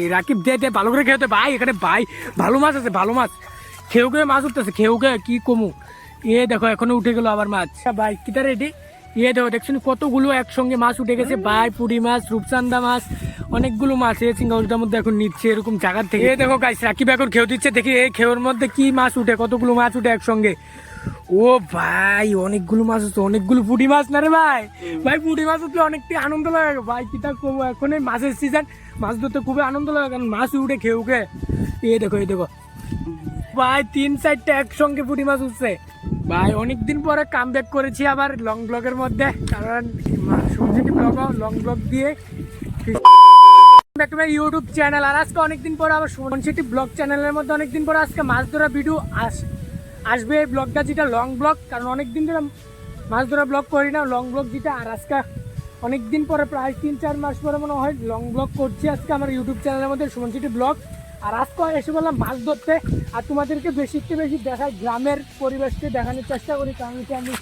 এই রাকিব দে দে ভালো করে খেতে ভাই এখানে ভাই ভালো মাছ আছে ভালো মাছ। খেউ খেয়ে মাছ উঠতেছে খেউ খেয়ে কি কমু? এ দেখো এখনও উঠে গেলো আবার মাছ। আচ্ছা, ভাই কিতা রেডি এ দেখো দেখছেন কতগুলো একসঙ্গে মাছ উঠে গেছে? ভাই পুরি মাছ রূপচান্দা মাছ অনেকগুলো মাছ। এই চিঙ্গাউটার মধ্যে এখন নিচ্ছে এরকম জায়গার থেকে। এ দেখো গাইস রাকিব এখন খেউ দিচ্ছে। দেখি এই খেউর মধ্যে কি মাছ উঠে কতগুলো মাছ উঠে একসঙ্গে? ও ভাই অনেকগুলো মাছ হচ্ছে অনেকগুলো পুঁটি মাছ না রে ভাই? ভাই পুঁটি মাছ উঠলে অনেকটি আনন্দ লাগে। ভাই কিতা এখন এই মাছের সিজন মাছ ধরতে খুবই আনন্দ লাগে, কারণ মাছ উঠে খেয়ে উঠে। এ দেখো, এই দেখো। ভাই, তিন চারটা একসঙ্গে পুঁটি মাছ উঠছে। ভাই, অনেকদিন পরে কাম ব্যাক করেছি আবার লং ব্লগের মধ্যে। কারণ সবজিটি ব্লগ লং ব্লগ দিয়ে একটা ইউটিউব চ্যানেল আর আজকে অনেকদিন পরে আবার সুমন সিটি ব্লগ চ্যানেলের মধ্যে অনেকদিন পরে আজকে মাছ ধরা ভিডিও আস, আসবে এই ব্লগটা যেটা লং ব্লগ কারণ অনেকদিন ধরে মাছ ধরা ব্লগ করি না লং ব্লগ যেটা। আর আজকে অনেকদিন পরে, প্রায় তিন, চার মাস পরে মনে হয় লং ব্লগ করছি আজকে আমার ইউটিউব চ্যানেলের মধ্যে সুমন সিটি ব্লগ আর আজকে এসে বললাম মাছ ধরতে। আর তোমাদেরকে বেশি থেকে বেশি দেখাই গ্রামের পরিবেশকে দেখানোর চেষ্টা করি, কারণ হচ্ছে আমি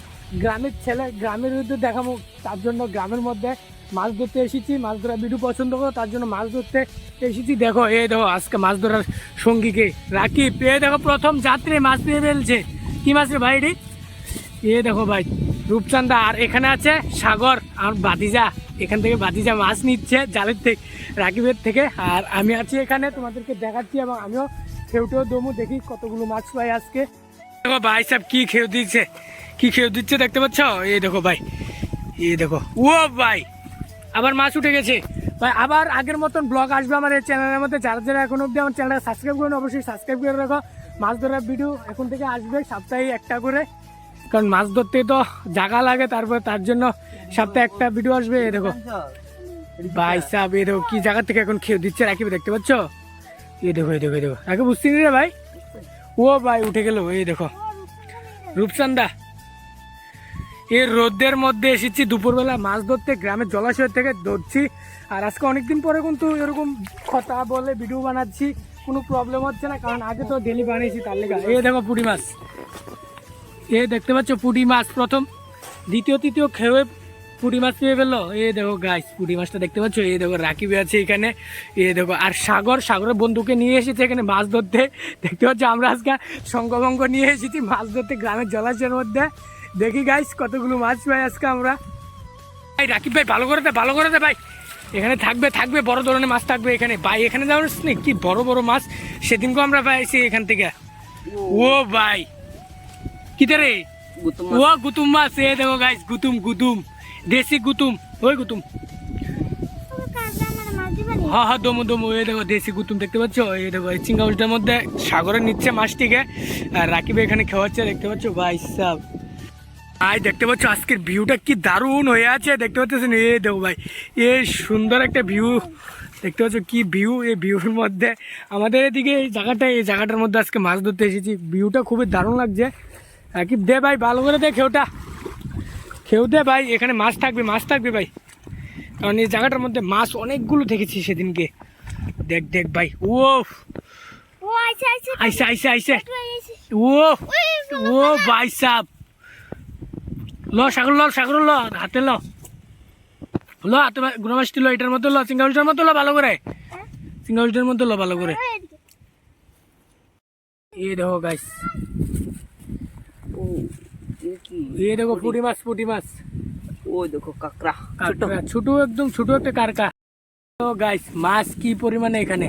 গ্রামের ছেলে, গ্রামের মধ্যে দেখাবো তার জন্য গ্রামের মধ্যে মাছ ধরতে এসেছি, মাছ ধরা ভিডিও পছন্দ করো, তার জন্য মাছ ধরতে এসেছি। দেখো, এই দেখো, আজকে মাছ ধরার সঙ্গীকে রাখি। পেয়ে দেখো, প্রথম যাত্রী মাছ পেয়ে ফেলছে। কি মাছ রে ভাই এটি? এ দেখো ভাই রূপচান্দা, আর এখানে আছে সাগর, আর বাতিজা এখান থেকে বাতিজা মাছ নিচ্ছে জালের থেকে রাকিবের থেকে। আর আমি আছি এখানে, তোমাদেরকে দেখাচ্ছি এবং আমিও খেউটেও দমু, দেখি কতগুলো মাছ পাই আজকে। দেখো ভাই, সাহেব কি খেউ দিচ্ছে, কি খেউ দিচ্ছে দেখতে পাচ্ছ? এই দেখো ভাই, এই দেখো। ও ভাই, আবার মাছ উঠে গেছে। ভাই, আবার আগের মতন ব্লগ আসবে আমার এই চ্যানেলের মধ্যে। যারা যারা এখন অবধি আমার চ্যানেলটা সাবস্ক্রাইব করুন, অবশ্যই সাবস্ক্রাইব করে রাখো। মাছ ধরার ভিডিও এখন থেকে আসবে সপ্তাহে একটা করে। কারণ মাছ ধরতে তো জায়গা লাগে, তারপর তার জন্য সপ্তাহে একটা ভিডিও আসবে দেখো। ভাই সাহেব এ দেখো, কি জায়গা থেকে এখন খেয়ে দিচ্ছে রাকিব, দেখতে পাচ্ছ? এ দেখো এ দেখো, এই দেখো। রাকিব বুঝতে রে ভাই? ও ভাই, উঠে গেল, এই দেখো। রূপচান্দা, এই রোদের মধ্যে এসেছি, দুপুরবেলা মাছ ধরতে, গ্রামের জলাশয় থেকে ধরছি। আর আজকে অনেকদিন পরে কিন্তু এরকম কথা বলে ভিডিও বানাচ্ছি, কোনো প্রবলেম হচ্ছে না, কারণ আগে তো ডেলি বানিয়েছি, তার লেগে। এই দেখো পুঁটি মাছ। এ দেখতে পাচ্ছ পুঁটি মাছ প্রথম। দ্বিতীয়, তৃতীয় খেয়ে পুঁটি মাছ পেয়ে ফেলল। এ দেখো গাছ পুঁটি মাছটা দেখতে পাচ্ছ? এ দেখো রাকিব আছে এখানে। এ দেখো, আর সাগর, সাগরের বন্ধুকে নিয়ে এসেছে এখানে মাছ ধরতে। দেখতে পাচ্ছ আমরা আজকে শঙ্কভঙ্গ নিয়ে এসেছি মাছ ধরতে গ্রামের জলাশয়ের মধ্যে। দেখি গাইস কতগুলো মাছ পাই আজকে আমরা। ভাই রাকিব ভাই, ভালো করে দে, ভালো করে দে ভাই। এখানে থাকবে থাকবে, বড় ধরনের মাছ থাকবে এখানে। ভাই, এখানে যাওয়ার কি বড় বড় মাছ। সেদিনকে আমরা পাইছি এখান থেকে। ও ভাই। রে ও গুতুম মাছ এ দেখো গাইস গুতুম গুতুম দেশি গুতুম ওই গুতুম। হ্যাঁ হ্যাঁ দমু দমু এই দেখো দেশি গুতুম দেখতে পাচ্ছ? এই দেখো এই চিঙ্গাউলটার মধ্যে সাগরের নিচ্ছে মাছটিকে আর রাকিব এখানে খাওয়াচ্ছে দেখতে পাচ্ছ? ভাই সাহ ভাই দেখতে পাচ্ছ আজকের ভিউটা কি দারুণ হয়ে আছে? দেখতে পাচ্ছেন? এ দেখো ভাই এ সুন্দর একটা ভিউ। দেখতে পাচ্ছ কি ভিউ? এই ভিউর মধ্যে আমাদের এদিকে এই জায়গাটা এই জায়গাটার মধ্যে আজকে মাছ ধরতে এসেছি। ভিউটা খুবই দারুণ লাগছে। রাকিব দে ভাই ভালো করে দে খেউটা। খেউ দে ভাই এখানে মাছ থাকবে মাছ থাকবে ভাই। কারণ এই জায়গাটার মধ্যে মাছ অনেকগুলো দেখেছি সেদিনকে। দেখ দেখ ভাই ও আইসে আইসে আইসে ও ও ভাই সাহ ল সাগর ল সাগর ল হাতে ল। ল হাতে গুণমাসটি ল এটার মধ্যে ল সিঙ্গাউলটার মধ্যে ল ভালো করে। সিঙ্গাউলটার মধ্যে ল ভালো করে। এই দেখো গাইস ও এই দেখো পুঁটি মাছ পুঁটি মাছ। ওই দেখো কাকড়া কারকা, ছোট। একদম ছোট একটা কারকা তো গাইস মাছ কি পরিমাণে এখানে?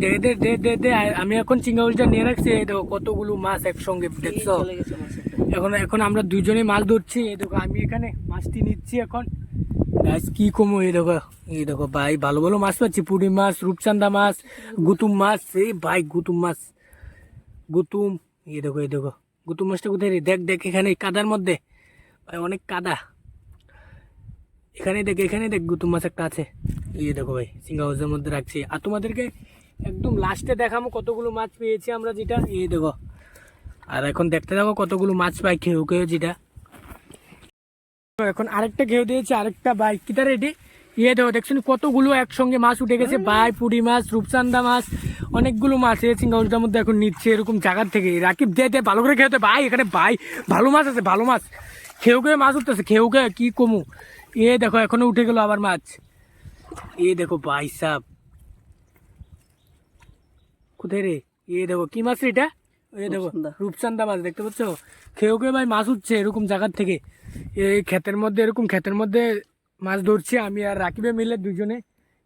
দে দে দে দে দে আমি এখন চিঙ্গাউলটা নিয়ে রাখছি। এই দেখো কতগুলো মাছ একসঙ্গে দেখছ? এখন এখন আমরা দুজনে মাছ ধরছি। এই দেখো আমি এখানে মাছটি নিচ্ছি এখন। গাছ কি কমো এই দেখো এই দেখো ভাই ভালো ভালো মাছ পাচ্ছি। পুঁটি মাছ রূপচান্দা মাছ গুতুম মাছ। এই ভাই গুতুম মাছ। গুতুম এই দেখো এই দেখো। গুতুম মাছটা কোথায় রে? দেখ দেখ, এখানে কাদার মধ্যে। ভাই অনেক কাদা। এখানে দেখ এখানে দেখ গুতু মাছ একটা আছে। এই দেখো ভাই সিঙ্গা হাউসের মধ্যে রাখছি। আর তোমাদেরকে একদম লাস্টে দেখাবো কতগুলো মাছ পেয়েছি আমরা যেটা। এই দেখো। আর এখন দেখতে যাব কতগুলো মাছ পাই খেয়েও খেয়েও যেটা। এখন আরেকটা খেয়ে দিয়েছে, আরেকটা বাইক কিতা রেডি ইয়ে দেখো দেখছেন কতগুলো একসঙ্গে মাছ উঠে গেছে? বাই পুরি মাছ রূপচান্দা মাছ অনেকগুলো মাছ এই চিঙ্গাউটার মধ্যে এখন নিচ্ছে এরকম জায়গার থেকে। রাকিব দে দে ভালো করে খেতে। ভাই এখানে ভাই ভালো মাছ আছে ভালো মাছ। খেউ খেয়ে মাছ উঠতেছে খেউ খেয়ে কি কমু? এ দেখো এখনও উঠে গেল আবার মাছ। এ দেখো ভাই সাহ কোথায় রে? এ দেখো কি মাছ রে এটা? এ দেখো রূপচান্দা মাছ দেখতে পাচ্ছ? খেয়েও খেয়ে ভাই মাছ উঠছে এরকম জায়গার থেকে। এই ক্ষেতের মধ্যে এরকম ক্ষেতের মধ্যে মাছ ধরছি, আমি আর রাকিবে মিলে দুজনে।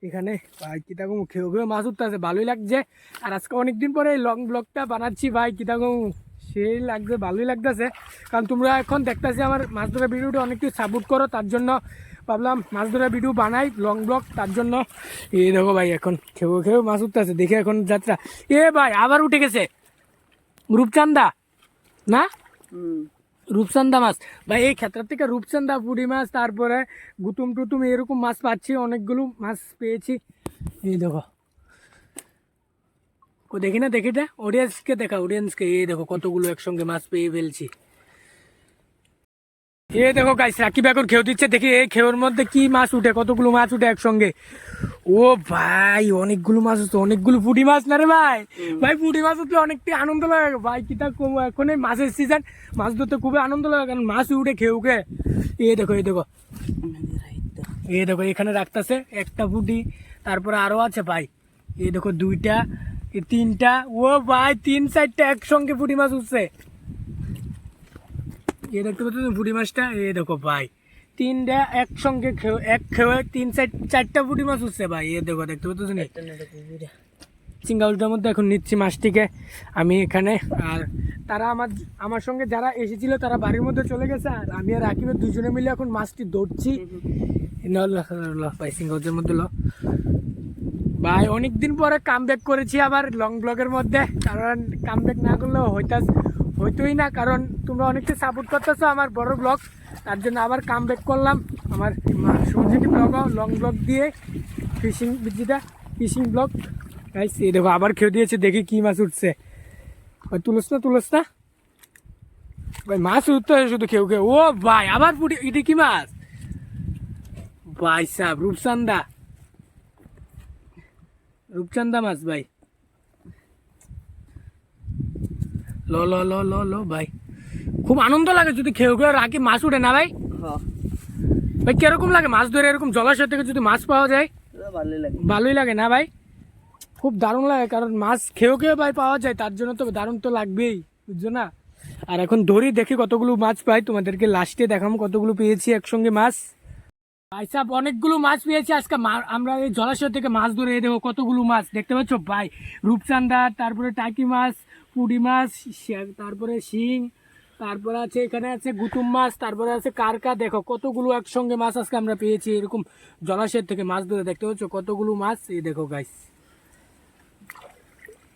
এখানে ভাই কিতাগম খেয়েও খেয়ে মাছ উঠতে আছে, ভালোই লাগছে। আর আজকে অনেকদিন পরে এই লং ব্লগটা বানাচ্ছি ভাই কিতাগম সেই লাগছে, ভালোই লাগতেছে। কারণ তোমরা এখন দেখতেছি আমার মাছ ধরার ভিডিওটা অনেক কিছু সাপোর্ট করো, তার জন্য ভাবলাম মাছ ধরার ভিডিও বানাই লং ব্লগ তার জন্য। এই দেখো ভাই, এখন খেয়েও খেয়েও মাছ উঠতে আছে, দেখে এখন যাত্রা। এ ভাই, আবার উঠে গেছে। রূপচান্দা না? রূপচান্দা মাছ। বা এই ক্ষেত্র থেকে রূপচন্দা, পুঁটি মাছ, তারপরে গুতুম টুতুম এরকম মাছ পাচ্ছি, অনেকগুলো মাছ পেয়েছি। এই দেখো। দেখি না দেখিটা অডিয়েন্সকে দেখা অডিয়েন্সকে এই দেখো, কতগুলো একসঙ্গে মাছ পেয়ে ফেলছি। এ দেখো গাইস রাকিব এখন খেউ দিচ্ছে দেখি এই খেউর মধ্যে কি মাছ উঠে কতগুলো মাছ উঠে একসঙ্গে। ও ভাই অনেকগুলো মাছ উঠছে অনেকগুলো পুঁটি মাছ না রে ভাই? ভাই পুঁটি মাছ উঠলে অনেকটাই আনন্দ লাগে। ভাই কিতা কম এখন এই মাছের সিজন মাছ ধরতে খুবই আনন্দ লাগে কারণ মাছ উঠে খেউকে। এ দেখো এই দেখো। এ দেখো এখানে রাখতেছে একটা পুঁটি তারপরে আরও আছে ভাই। এ দেখো দুইটা তিনটা ও ভাই তিন চারটা একসঙ্গে পুঁটি মাছ উঠছে। এ দেখতে পাচ্ছ পুঁটি মাছটা? এ দেখো ভাই তিনটা একসঙ্গে খেয়ে এক খেয়ে তিন সাইড চারটা পুঁটি মাছ উঠছে ভাই এ দেখো দেখতে পাচ্ছ না? চিঙ্গাউলটার মধ্যে এখন নিচ্ছি মাছটিকে আমি এখানে আর তারা আমার আমার সঙ্গে যারা এসেছিল তারা বাড়ির মধ্যে চলে গেছে আর আমি আর রাকিবের দুজনে মিলে এখন মাছটি ল, ভাই সিঙ্গাউলটার মধ্যে ল। ভাই অনেকদিন পরে কাম করেছি আবার লং ব্লগের মধ্যে কারণ কাম না করলেও হইতাস হইতোই না, কারণ তোমরা অনেকটা সাপোর্ট করতেছো আমার বড় ব্লগ তার জন্য আবার কাম ব্যাক করলাম আমার সবজিটি ব্লগ লং ব্লগ দিয়ে ফিশিং যেটা ফিশিং ব্লগ তাই এই দেখো, আবার খেয়ে দিয়েছে, দেখি কি মাছ উঠছে। ভাই তুলস না তুলস না? ভাই মাছ উঠতে হয় শুধু খেউ খেউ ও ভাই, আবার পুটি, এটা কি মাছ? ভাই সাহ রূপচান্দা রূপচান্দা মাছ, ভাই। ল ল ল ল ল ভাই। খুব আনন্দ লাগে যদি খেউ খেয়ে রাখি মাছ উঠে না ভাই? ভাই কীরকম লাগে মাছ ধরে? এরকম জলাশয় থেকে যদি মাছ পাওয়া যায়? ভালোই লাগে। ভালোই লাগে না ভাই? খুব দারুণ লাগে কারণ মাছ খেয়েও খেয়ে ভাই পাওয়া যায় তার জন্য তো দারুণ তো লাগবেই বুঝছ না? আর এখন ধরি দেখি কতগুলো মাছ পাই তোমাদেরকে লাস্টে দেখাম কতগুলো পেয়েছি একসঙ্গে মাছ। ভাই সাহেব অনেকগুলো মাছ পেয়েছি। আজকে আমরা এই জলাশয় থেকে মাছ ধরে এই দেখো কতগুলো মাছ? দেখতে পাচ্ছ? ভাই রূপচান্দা তারপরে টাকি মাছ, পুঁটি মাছ তারপরে শিং, তারপরে আছে, এখানে আছে গুতুম মাছ, তারপরে আছে কারকা। দেখো, কতগুলো একসঙ্গে মাছ আজকে আমরা পেয়েছি। এরকম জলাশয়ের থেকে মাছ ধরে দেখতে পাচ্ছ? কতগুলো মাছ? এই দেখো গাইস